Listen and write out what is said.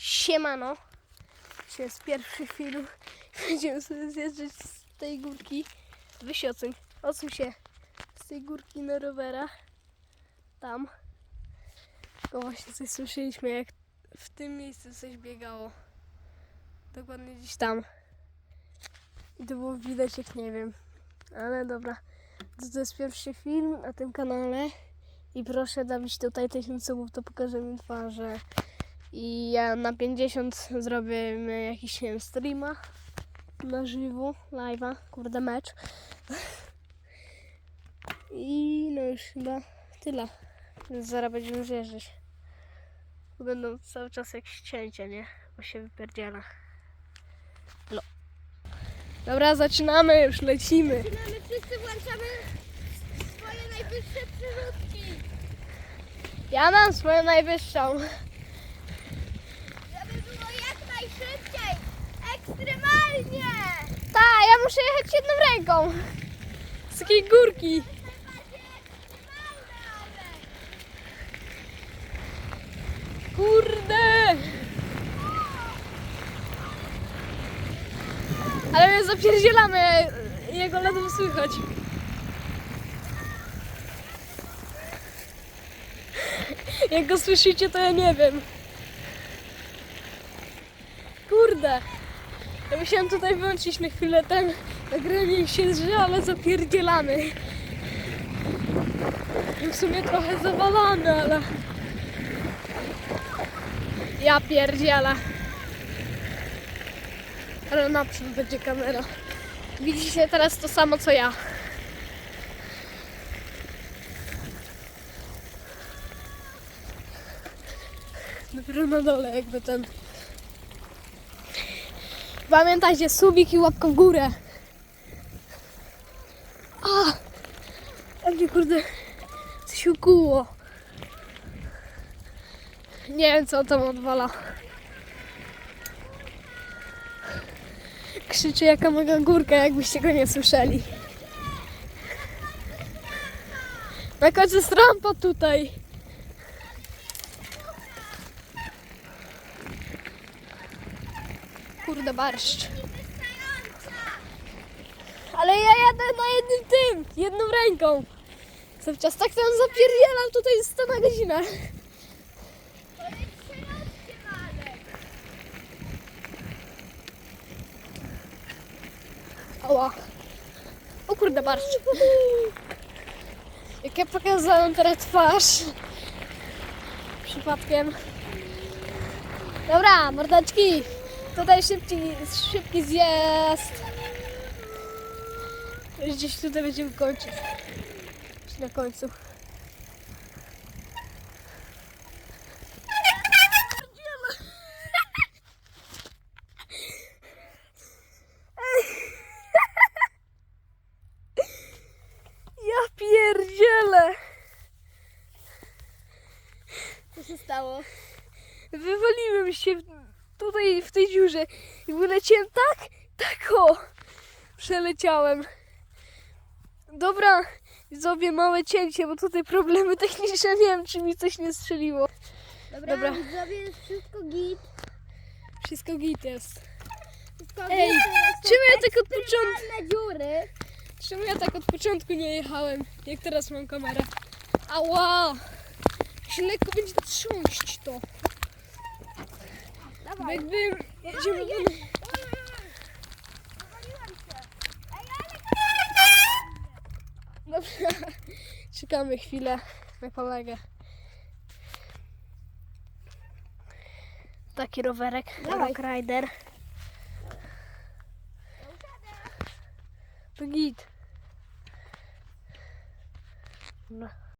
Siemano. To jest pierwszy film. Będziemy sobie zjeżdżać z tej górki. Wy się oceń. Odsuń się z tej górki na rowerach. Tam. Tylko właśnie coś słyszeliśmy, jak w tym miejscu coś biegało. Dokładnie gdzieś tam. I to było widać jak nie wiem. Ale dobra. To, to jest pierwszy film na tym kanale. I proszę dawać tutaj 1000 subów, to pokażę mi twarze. I ja na 50 zrobię jakiś, nie wiem, streama na żywo, live'a, kurde mecz. I no już chyba tyle. Więc zaraz będziemy zjeżdżać. Będą cały czas jakieś cięcia, nie? Bo się wypierdziela. No. Dobra, zaczynamy, już lecimy. My wszyscy włączamy swoje najwyższe przyródki. Ja mam swoją najwyższą. Żeby było jak najszybciej. Ekstremalnie. Tak, ja muszę jechać jedną ręką. Z takiej górki. Kurde! Ale my zapierdzielamy, jego ledwo słychać. Jak go słyszycie, to ja nie wiem. Kurde! Ja musiałam tutaj wyłączyć na chwilę ten nagranie się drze, ale zapierdzielamy. W sumie trochę zawalamy, ale... Ja pierdzielę. Ale naprzód będzie kamera. Widzicie teraz to samo co ja. Dopiero na dole jakby ten. Pamiętajcie, subik i łapka w górę. A! A mnie kurde coś ukuło. Nie wiem co tam odwala. Krzyczy jaka mega górka, jakbyście go nie słyszeli. Końcu jest rampa tutaj. Kurde barszcz. Ale ja jadę na jednym tym, jedną ręką. Cały czas tak tam zapierdzielam tutaj 100 na godzinę. Jest. Ała. O kurde, barszcz. Jak ja pokazałam teraz twarz. Przypadkiem. Dobra, mordeczki. Tutaj szybki, szybki zjazd. Gdzieś tutaj będziemy kończyć. Już Na końcu. Ja pierdzielę. Co się stało? Wywaliłem się tutaj w tej dziurze i wyleciałem tak, tak o. Przeleciałem. Dobra, widzowie, małe cięcie, bo tutaj problemy techniczne, nie wiem, czy mi coś nie strzeliło. Dobra, Dobra. widzowie, jest wszystko git. Wszystko git jest. Wszystko Ej, git. teraz są czemu ja tak od początku, ekstremalne dziury. czemu ja tak od początku nie jechałem, jak teraz mam kamerę? Ała! Się lekko będzie trząść to. Bo Dawaj. jakby jedziemy do... Powaliłem się. Ej, ale Dobra, czekamy chwilę na kolegę. Taki rowerek, Dawaj. Rock Rider. To git. Dobra.